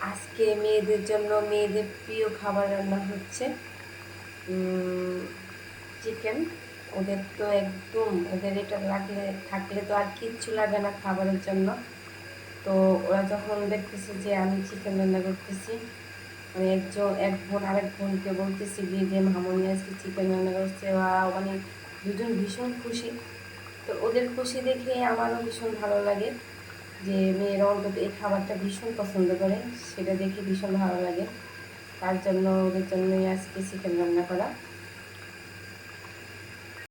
আজকে মেয়েদের জন্য মেয়েদের প্রিয় খাবার রান্না হচ্ছে চিকেন ওদের তো একদম, ওদের এটা লাগলে, থাকলে তো আর কিচ্ছু লাগে না খাবারের জন্য। তো ওরা যখন দেখতেছে যে আমি চিকেন রান্না করতেছি আমি একজন এক বোন, আরেক বোনকে বলতেছি যে যে মামনি আজকে চিকেন রান্না করছে। ওরা মানে দুজন ভীষণ খুশি। তো ওদের খুশি দেখে আমারও ভীষণ ভালো লাগে। যে মেয়েরা অন্তত এই খাবারটা ভীষণ পছন্দ করে, সেটা দেখে ভীষণ ভালো লাগে। তার জন্য ওদের জন্যই আজকে চিকেন রান্না করা।